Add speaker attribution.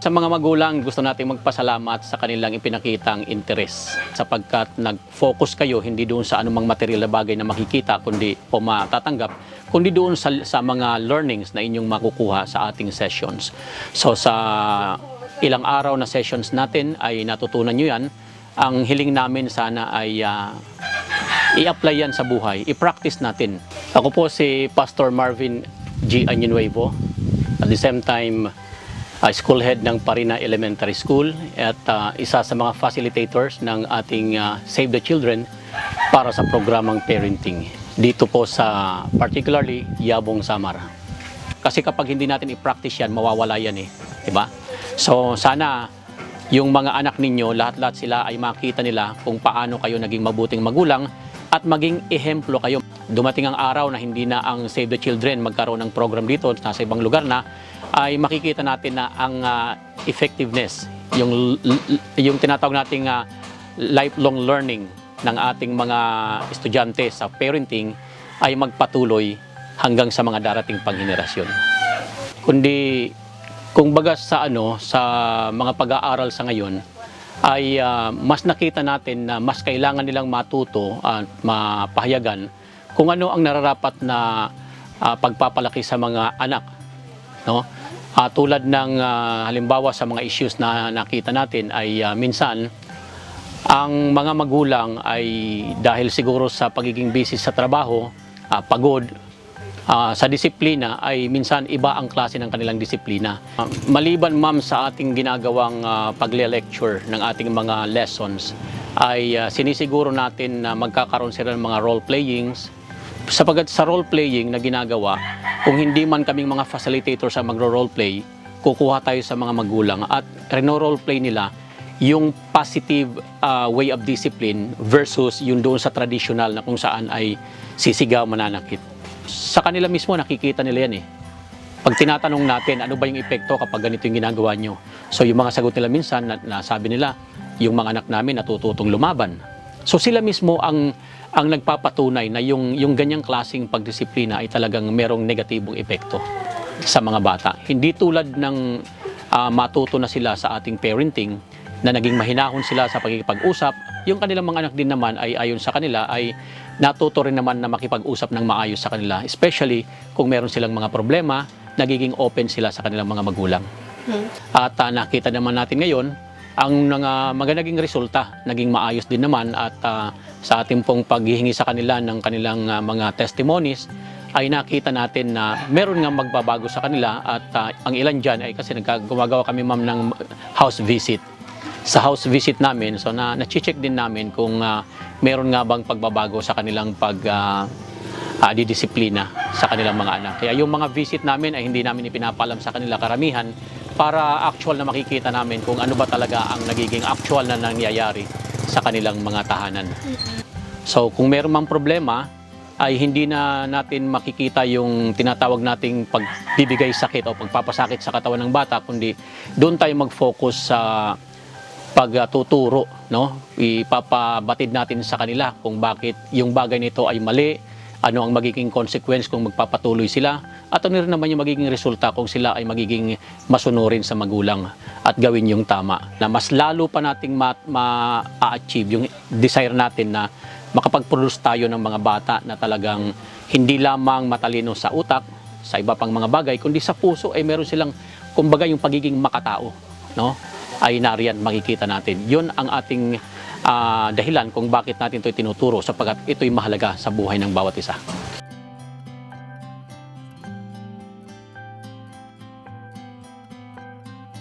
Speaker 1: Sa mga magulang, gusto nating magpasalamat sa kanilang ipinakitang interes sapagkat nag-focus kayo hindi doon sa anumang material na bagay na makikita kundi o matatanggap, kundi doon sa, sa mga learnings na inyong makukuha sa ating sessions. So sa ilang araw na sessions natin ay natutunan nyo yan. Ang hiling namin sana ay ah, i-apply yan sa buhay, i-practice natin. Ako po si Pastor Marvin G. Añonuevo, at the same time, uh, school head ng Parina Elementary School at uh, isa sa mga facilitators ng ating uh, Save the Children para sa programang parenting. Dito po sa particularly Yabong Samar. Kasi kapag hindi natin i-practice yan, mawawala yan eh. Diba? So sana yung mga anak ninyo, lahat-lahat sila ay makita nila kung paano kayo naging mabuting magulang at maging ehemplo kayo. Dumating ang araw na hindi na ang Save the Children magkaroon ng program dito, nasa ibang lugar na, ay makikita natin na ang ah, effectiveness, yung, yung tinatawag nating ah, lifelong learning ng ating mga estudyante sa parenting ay magpatuloy hanggang sa mga darating pang henerasyon. Kundi kung baga sa ano sa mga pag-aaral sa ngayon ay ah, mas nakita natin na mas kailangan nilang matuto at mapahayagan kung ano ang nararapat na ah, pagpapalaki sa mga anak no Ah, tulad ng ah, halimbawa sa mga issues na nakita natin ay ah, minsan ang mga magulang ay dahil siguro sa pagiging busy sa trabaho, ah, pagod, ah, sa disiplina ay minsan iba ang klase ng kanilang disiplina. Ah, maliban ma'am sa ating ginagawang ah, pagle-lecture ng ating mga lessons, ay ah, sinisiguro natin na magkakaroon sila ng mga role-playings, sapagat sa role-playing na ginagawa, kung hindi man kaming mga facilitator sa magro-roleplay, kukuha tayo sa mga magulang at reno-roleplay nila yung positive uh, way of discipline versus yung doon sa traditional na kung saan ay sisigaw mananakit. Sa kanila mismo nakikita nila yan eh. Pag tinatanong natin ano ba yung epekto kapag ganito yung ginagawa nyo. So yung mga sagot nila minsan na, nasabi nila yung mga anak namin natututong lumaban. So sila mismo ang ang nagpapatunay na yung yung ganyang klasing pagdisiplina ay talagang merong negatibong epekto sa mga bata. Hindi tulad ng ah, matuto na sila sa ating parenting na naging mahinahon sila sa pagkikipag-usap, yung kanilang mga anak din naman ay ayon sa kanila ay natuto rin naman na makipag-usap ng maayos sa kanila, especially kung meron silang mga problema, nagiging open sila sa kanilang mga magulang. At ah, nakita naman natin ngayon, ang mga magandang resulta, naging maayos din naman at ah, sa ating pong paghihingi sa kanila ng kanilang ah, mga testimonies, ay nakita natin na meron nga magbabago sa kanila at ah, ang ilan dyan ay kasi nagka- gumagawa kami ma'am ng house visit. Sa house visit namin, so na na-check din namin kung ah, meron nga bang pagbabago sa kanilang pag ah, ah, didisiplina sa kanilang mga anak. Kaya yung mga visit namin ay hindi namin ipinapalam sa kanila karamihan para actual na makikita namin kung ano ba talaga ang nagiging actual na nangyayari sa kanilang mga tahanan. So kung meron mang problema, ay hindi na natin makikita yung tinatawag nating pagbibigay sakit o pagpapasakit sa katawan ng bata, kundi doon tayo mag-focus sa pagtuturo, no? Ipapabatid natin sa kanila kung bakit yung bagay nito ay mali, ano ang magiging consequence kung magpapatuloy sila, at ano rin naman yung magiging resulta kung sila ay magiging masunurin sa magulang at gawin yung tama. Na mas lalo pa nating ma- ma-achieve yung desire natin na makapag-produce tayo ng mga bata na talagang hindi lamang matalino sa utak, sa iba pang mga bagay, kundi sa puso ay meron silang, kumbaga yung pagiging makatao, no? ay nariyan makikita natin. Yun ang ating ah, dahilan kung bakit natin ito tinuturo sapagkat ito'y mahalaga sa buhay ng bawat isa.